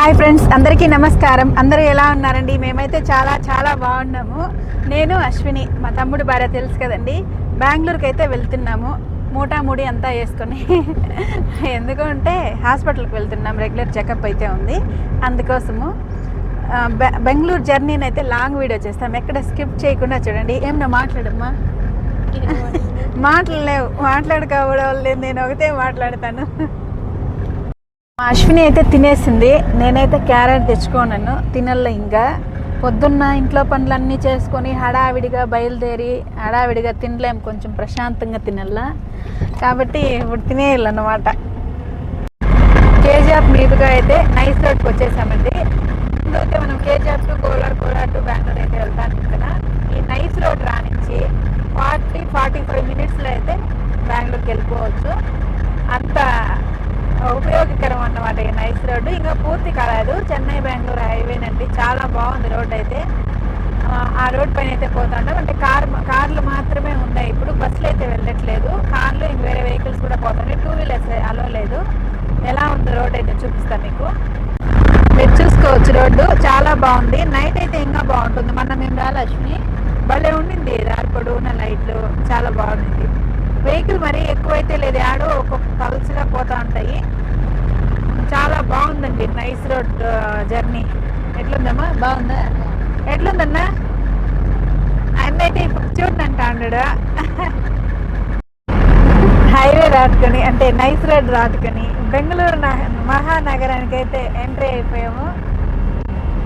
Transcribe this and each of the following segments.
Hi friends అందరికీ నమస్కారం. అందరూ ఎలా ఉన్నారండి? మేమైతే చాలా చాలా బాగున్నాము. నేను అశ్విని మా తమ్ముడు భార్య తెలుసు కదండి. బెంగళూరుకి అయితే వెళ్తున్నాము. మూటా ముడి అంతా వేసుకొని. ఎందుకంటే హాస్పిటల్కి వెళ్తున్నాం. రెగ్యులర్ చెకప్ అయితే ఉంది. అందుకోసము బెంగళూరు జర్నీని అయితే లాంగ్ వీడియో చేస్తాం. ఎక్కడ స్కిప్ చేయకుండా చూడండి. ఏమన్నా మాట్లాడమ్మా. మాట్లాడలేవు. మాట్లాడుకోవడం లేదు. నేను ఒకటే మాట్లాడతాను. మా అశ్విని అయితే తినేసింది. నేనైతే క్యారెట్ తెచ్చుకోనను. తినల్లా ఇంకా. పొద్దున్న ఇంట్లో పనులన్నీ చేసుకొని హడావిడిగా బయలుదేరి హడావిడిగా తినలేం. కొంచెం ప్రశాంతంగా తినల్లా కాబట్టి ఇప్పుడు తినేయాలన్నమాట. కేజీఆఫ్ మీదుగా అయితే నైస్ రోడ్కి వచ్చేసామండి. ముందైతే మనం KGF to Kolar Kolar to Bengaluru అయితే వెళ్తాను కదా. ఈ నైస్ రోడ్ రానించి ఫార్టీ ఫార్టీ ఫైవ్ మినిట్స్లో అయితే బెంగళూరుకి వెళ్ళిపోవచ్చు. అంత ఉపయోగకరం అన్నమాట ఈ నైస్ రోడ్డు ఇంకా పూర్తి కాలేదు. చెన్నై బెంగళూరు హైవేనండి చాలా బాగుంది రోడ్ అయితే. ఆ, రోడ్ పైన అయితే పోతుంటాం అంటే కార్ కార్లు మాత్రమే ఉన్నాయి. ఇప్పుడు బస్సులు అయితే వెళ్ళట్లేదు. కార్లు ఇంక వేరే వెహికల్స్ కూడా పోతున్నాయి. టూ వీలర్స్ అలో లేదు. ఎలా ఉంది రోడ్ అయితే చూపిస్తాను మీకు. మీరు చూసుకోవచ్చు రోడ్డు. చాలా బాగుంది. నైట్ అయితే ఇంకా బాగుంటుంది. మొన్న మేము రాలక్ష్మి. భలే ఉండింది. దారి పొడవున లైట్లు. చాలా బాగుంది. వెహికల్ మరీ ఎక్కువైతే లేదు. ఆడో ఒక్కొక్క పల్స్గా పోతూ ఉంటాయి. చాలా బాగుందండి. Nice road journey. ఎట్లుందమ్మా? బాగుందా? ఎట్లుందన్నా? అన్న అయితే ఇప్పుడు చూడండి అంటాడు హైవే దాటుకొని అంటే నైస్ రోడ్ దాటుకొని బెంగళూరు నగ- మహానగరానికి అయితే ఎంట్రీ అయిపోయాము.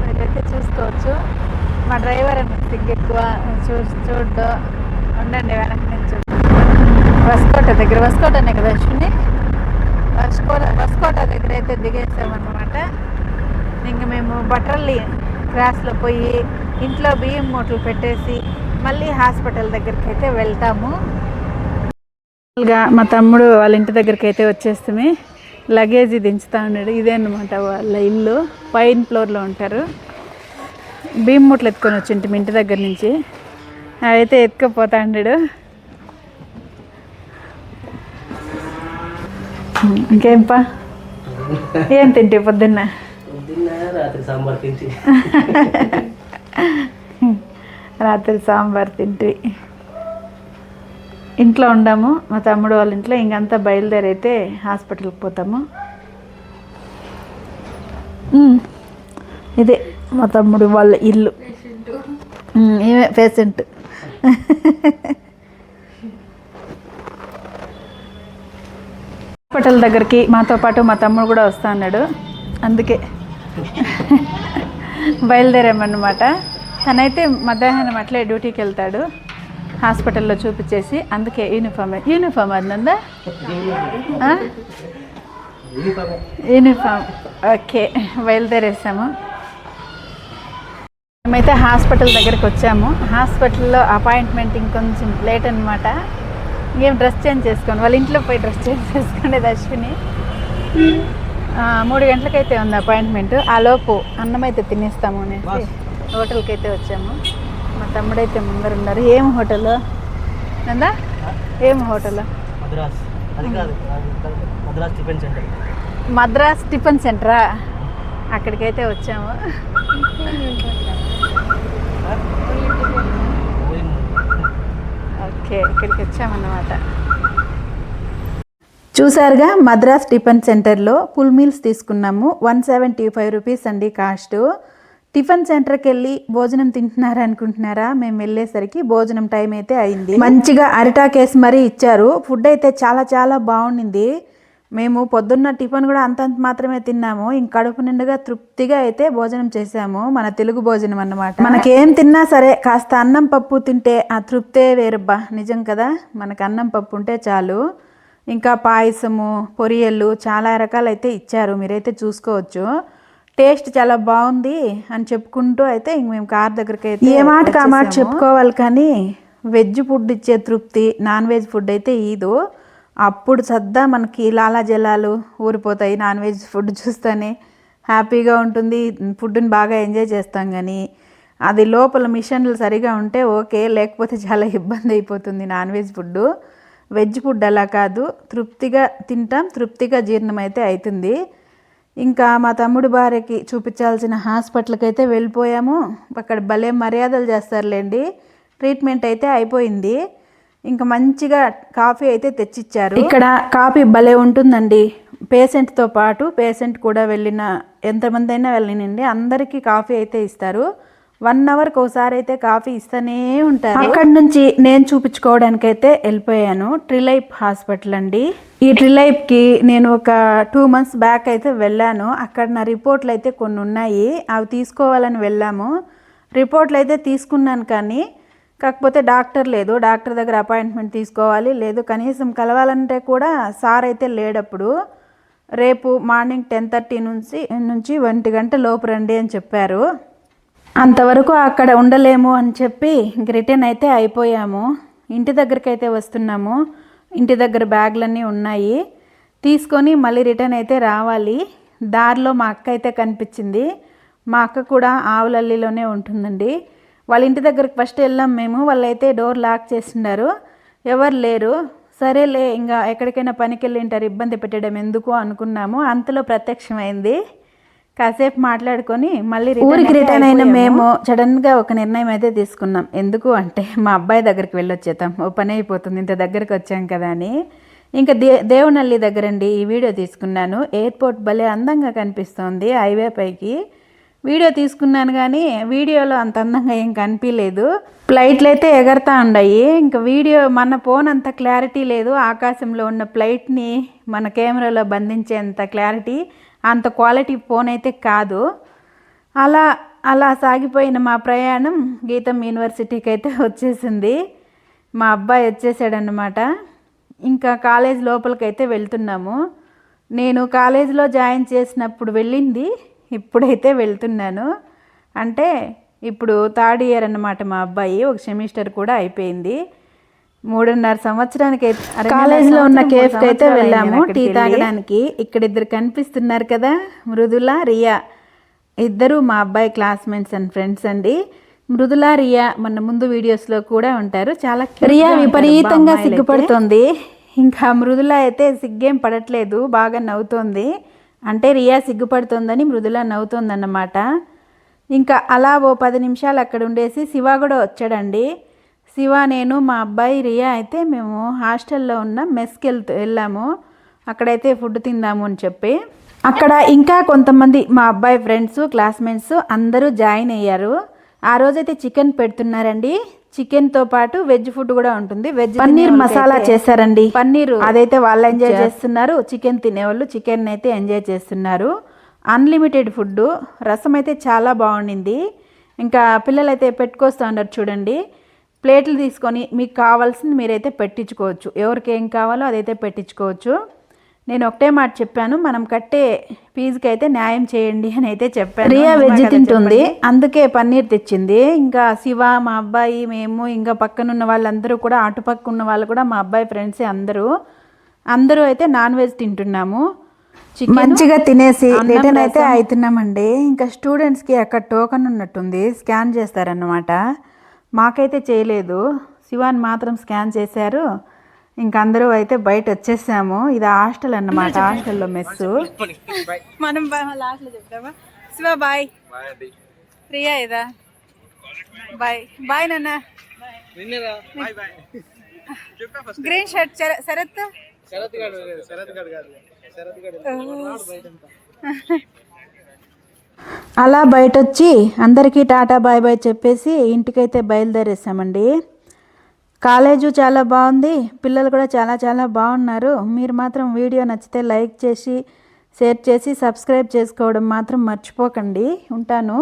మీరైతే చూసుకోవచ్చు. మా డ్రైవర్ సిగ్గు ఎక్కువ. చూ చూడ్డు. ఉండండి వస్కోట దగ్గర వస్కోటనే కదా అశ్విని వస్కోట వస్కోట దగ్గర అయితే దిగేసామన్నమాట. ఇంకా మేము బట్టర్లీ క్రాస్లో పోయి ఇంట్లో బియ్యం మూటలు పెట్టేసి మళ్ళీ హాస్పిటల్ దగ్గరికి అయితే వెళ్తాము మా తమ్ముడు వాళ్ళ ఇంటి దగ్గరికి అయితే వచ్చేస్తామే లగేజ్ దించుతా ఉన్నాడు. ఇదే అనమాట వాళ్ళ ఇల్లు. పైన ఫ్లోర్లో ఉంటారు. బియ్యం మూటలు ఎత్తుకొని వచ్చింటి మీ ఇంటి దగ్గర నుంచి. అయితే ఎత్తుకుపోతా ఉన్నాడు ఇంకేంపా? ఏం తింటే పొద్దున్న? రాత్రి సాంబార్ తింటి. రాత్రి సాంబార్ తింటే. ఇంట్లో ఉండాము మా తమ్ముడు వాళ్ళ ఇంట్లో ఇంకంతా బయలుదేరి అయితే హాస్పిటల్కి పోతాము. ఇదే మా తమ్ముడు వాళ్ళ ఇల్లు. ఈమె పేషెంట్. హాస్పిటల్ దగ్గరికి మాతో పాటు మా తమ్ముడు కూడా వస్తా అన్నాడు. అందుకే బయలుదేరామన్నమాట. తనైతే మధ్యాహ్నం అట్లే డ్యూటీకి వెళ్తాడు. హాస్పిటల్లో చూపించేసి అందుకే యూనిఫామ్. యూనిఫామ్ అదందా యూనిఫామ్. ఓకే బయలుదేరేసాము. మేమైతే హాస్పిటల్ దగ్గరికి వచ్చాము. హాస్పిటల్లో అపాయింట్మెంట్ ఇంకొంచెం లేట్ అనమాట ఏం డ్రెస్ చేంజ్ చేసుకోండి వాళ్ళ ఇంట్లో పోయి డ్రెస్ చేంజ్ చేసుకునేది అశ్విని మూడు గంటలకైతే ఉంది అపాయింట్మెంట్ ఆ లోపు అన్నం అయితే తినేస్తాము అనేసి హోటల్కి అయితే వచ్చాము. మా తమ్ముడైతే ముందర ఉన్నారు ఏం హోటల్? నందా? ఏం hotel? Madras. Tiffin centre. Madras tiffin సెంటరా? అక్కడికైతే వచ్చాము. ఓకే ఇక్కడికి వచ్చామన్నమాట. చూసారుగా మద్రాస్ టిఫిన్ సెంటర్లో ఫుల్ మీల్స్ తీసుకున్నాము. వన్ సెవెంటీ ఫైవ్ రూపీస్ అండి కాస్ట్. టిఫిన్ సెంటర్కి వెళ్ళి భోజనం తింటున్నారా అనుకుంటున్నారా? మేము వెళ్ళేసరికి భోజనం టైం అయితే అయింది. మంచిగా అరిటాకేసి మరీ ఇచ్చారు. ఫుడ్ అయితే చాలా చాలా బాగుండింది. మేము పొద్దున్న టిఫిన్ కూడా అంతంత మాత్రమే తిన్నాము. ఇంక కడుపు నిండుగా తృప్తిగా అయితే భోజనం చేసాము మన తెలుగు భోజనం అన్నమాట. మనకేం తిన్నా సరే కాస్త అన్నం పప్పు తింటే ఆ తృప్తే వేరబ్బా. నిజం కదా? మనకు అన్నం పప్పు ఉంటే చాలు. ఇంకా పాయసము పొరియళ్ళు చాలా రకాలైతే ఇచ్చారు. మీరైతే చూసుకోవచ్చు. టేస్ట్ చాలా బాగుంది అని చెప్పుకుంటూ అయితే ఇంక మేము కార్ దగ్గరికి అయితే ఏ మాటకు ఆ మాట చెప్పుకోవాలి కానీ వెజ్ ఫుడ్ ఇచ్చే తృప్తి నాన్ వెజ్ ఫుడ్ అయితే ఈదు అప్పుడు సద్దా మనకి లాలా జలాలు ఊరిపోతాయి నాన్ వెజ్ ఫుడ్ చూస్తేనే హ్యాపీగా ఉంటుంది ఫుడ్ని బాగా ఎంజాయ్ చేస్తాం కానీ అది లోపల మిషన్లు సరిగా ఉంటే ఓకే లేకపోతే చాలా ఇబ్బంది అయిపోతుంది non veg food veg food అలా కాదు తృప్తిగా తింటాం తృప్తిగా జీర్ణం అయితే అవుతుంది ఇంకా మా తమ్ముడు భార్యకి చూపించాల్సిన హాస్పిటల్కి అయితే వెళ్ళిపోయాము. అక్కడ భలే మర్యాదలు చేస్తారులేండి ట్రీట్మెంట్ అయితే అయిపోయింది. ఇంకా మంచిగా కాఫీ అయితే తెచ్చిచ్చారు. ఇక్కడ కాఫీ భలే ఉంటుందండి. పేషెంట్తో పాటు పేషెంట్ కూడా వెళ్ళిన ఎంతమంది అయినా వెళ్ళినండి అందరికీ కాఫీ అయితే ఇస్తారు. వన్ అవర్కి ఒకసారి అయితే కాఫీ ఇస్తూనే ఉంటారు. అక్కడి నుంచి నేను చూపించుకోవడానికి అయితే వెళ్ళిపోయాను. ట్రిలైప్ హాస్పిటల్ అండి. ఈ ట్రిలైప్కి నేను ఒక టూ మంత్స్ బ్యాక్ అయితే వెళ్ళాను. అక్కడ నా రిపోర్ట్లు అయితే కొన్ని ఉన్నాయి. అవి తీసుకోవాలని వెళ్ళాము. రిపోర్ట్లు అయితే తీసుకున్నాను కానీ కాకపోతే డాక్టర్ లేదు. డాక్టర్ దగ్గర అపాయింట్మెంట్ తీసుకోవాలి. లేదు కనీసం కలవాలంటే కూడా సార్ అయితే లేడప్పుడు రేపు మార్నింగ్ టెన్ థర్టీ నుంచి నుంచి ఒంటి గంట లోపు రండి అని చెప్పారు. అంతవరకు అక్కడ ఉండలేము అని చెప్పి రిటర్న్ అయితే అయిపోయాము. ఇంటి దగ్గరికి అయితే వస్తున్నాము. ఇంటి దగ్గర బ్యాగ్లన్నీ ఉన్నాయి. తీసుకొని మళ్ళీ రిటర్న్ అయితే రావాలి. దారిలో మా అక్క అయితే కనిపించింది. మా అక్క కూడా ఆవులల్లిలోనే ఉంటుందండి. వాళ్ళ ఇంటి దగ్గరికి ఫస్ట్ వెళ్ళాం మేము. వాళ్ళైతే డోర్ లాక్ చేస్తున్నారు. ఎవరు లేరు. సరేలే ఇంకా ఎక్కడికైనా పనికి వెళ్ళి ఉంటారు ఇబ్బంది పెట్టడం ఎందుకు అనుకున్నాము. అంతలో ప్రత్యక్షమైంది. కాసేపు మాట్లాడుకొని మళ్ళీ ఊరికి రిటర్న్ అయిన మేము సడన్గా ఒక నిర్ణయం అయితే తీసుకున్నాం. ఎందుకు అంటే మా అబ్బాయి దగ్గరికి వెళ్ళొచ్చేతాం ఓ పని అయిపోతుంది ఇంత దగ్గరికి వచ్చాం కదా అని. ఇంకా దే దేవనల్లి దగ్గరండి ఈ వీడియో తీసుకున్నాను. ఎయిర్పోర్ట్ భలే అందంగా కనిపిస్తోంది హైవే పైకి. వీడియో తీసుకున్నాను కానీ వీడియోలో అంత అందంగా ఏం కనిపించలేదు. ఫ్లైట్లు అయితే ఎగరతా ఉన్నాయి ఇంకా వీడియో మన ఫోన్ అంత క్లారిటీ లేదు. ఆకాశంలో ఉన్న ఫ్లైట్ని మన కెమెరాలో బంధించేంత క్లారిటీ అంత క్వాలిటీ ఫోన్ అయితే కాదు. అలా అలా సాగిపోయిన మా ప్రయాణం గీతం యూనివర్సిటీకి అయితే వచ్చేసింది. మా అబ్బాయి వచ్చేసాడనమాట ఇంకా కాలేజ్ లోపలికైతే వెళ్తున్నాము. నేను కాలేజీలో జాయిన్ చేసినప్పుడు వెళ్ళింది. ఇప్పుడైతే వెళ్తున్నాను. అంటే ఇప్పుడు థర్డ్ ఇయర్ అన్నమాట మా అబ్బాయి ఒక సెమిస్టర్ కూడా అయిపోయింది. మూడున్నర సంవత్సరానికి అయితే కాలేజీలో ఉన్న కేఫ్కి అయితే వెళ్ళాము. టీ తాగడానికి. ఇక్కడ ఇద్దరు కనిపిస్తున్నారు కదా మృదుల రియా. ఇద్దరు మా అబ్బాయి క్లాస్మేట్స్ అండ్ ఫ్రెండ్స్ అండి. మృదుల రియా మన ముందు వీడియోస్లో కూడా ఉంటారు. చాలా రియా విపరీతంగా సిగ్గుపడుతుంది. ఇంకా మృదుల అయితే సిగ్గేం పడట్లేదు బాగా నవ్వుతోంది. అంటే రియా సిగ్గుపడుతోందని మృదుల నవ్వుతోందన్నమాట. ఇంకా అలా ఓ పది నిమిషాలు అక్కడ ఉండేసి శివ కూడా వచ్చాడండి. శివ నేను మా అబ్బాయి రియా అయితే మేము హాస్టల్లో ఉన్న మెస్కి వెళ్తూ వెళ్ళాము. అక్కడైతే ఫుడ్ తిందాము అని చెప్పి. అక్కడ ఇంకా కొంతమంది మా అబ్బాయి ఫ్రెండ్స్ క్లాస్మేట్స్ అందరూ జాయిన్ అయ్యారు. ఆ రోజైతే చికెన్ పెడుతున్నారండి. చికెన్తో పాటు వెజ్ ఫుడ్ కూడా ఉంటుంది. వెజ్ పన్నీర్ మసాలా చేశారండి. పన్నీర్ అదైతే వాళ్ళు ఎంజాయ్ చేస్తున్నారు. చికెన్ తినేవాళ్ళు చికెన్ అయితే ఎంజాయ్ చేస్తున్నారు. అన్లిమిటెడ్ ఫుడ్ రసం అయితే చాలా బాగుండింది. ఇంకా పిల్లలైతే పెట్టుకొస్తా ఉన్నారు చూడండి. ప్లేట్లు తీసుకొని మీకు కావాల్సింది మీరైతే పెట్టించుకోవచ్చు. ఎవరికి ఏం కావాలో అదైతే పెట్టించుకోవచ్చు. నేను ఒకటే మాట చెప్పాను మనం కట్టే ఫీజుకి అయితే న్యాయం చేయండి అని అయితే చెప్పాను. రియా వెజ్ తింటుంది. అందుకే పన్నీర్ తెచ్చింది. ఇంకా శివ మా అబ్బాయి మేము ఇంకా పక్కనున్న వాళ్ళందరూ కూడా అటుపక్క ఉన్న వాళ్ళు కూడా మా అబ్బాయి ఫ్రెండ్సే అందరూ. అందరూ అయితే నాన్ వెజ్ తింటున్నాము. మంచిగా తినేసి రిటర్న్ అయితే అవుతున్నామండి ఇంకా స్టూడెంట్స్కి అక్కడ టోకన్ ఉన్నట్టుంది. స్కాన్ చేస్తారన్నమాట. మాకైతే చేయలేదు. శివాన్ మాత్రం స్కాన్ చేశారు. ఇంక అందరూ అయితే బయట వచ్చేసాము ఇది హాస్టల్ అన్నమాట హాస్టల్లో మెస్సు. మనం లాస్ట్లో చెప్తామా శివ బాయ్. ప్రియా ఇదా? బాయ్. బాయ్ నాన్న. Green shirt Sharath? అలా బయట వచ్చి అందరికీ టాటా బాయ్ బాయ్ చెప్పేసి ఇంటికైతే బయలుదేరేసామండి. కాలేజు చాలా బాగుంది. పిల్లలు కూడా చాలా చాలా బాగున్నారు. మీరు మాత్రం వీడియో నచ్చితే లైక్ చేసి షేర్ చేసి సబ్స్క్రైబ్ చేసుకోవడం మాత్రం మర్చిపోకండి. ఉంటాను.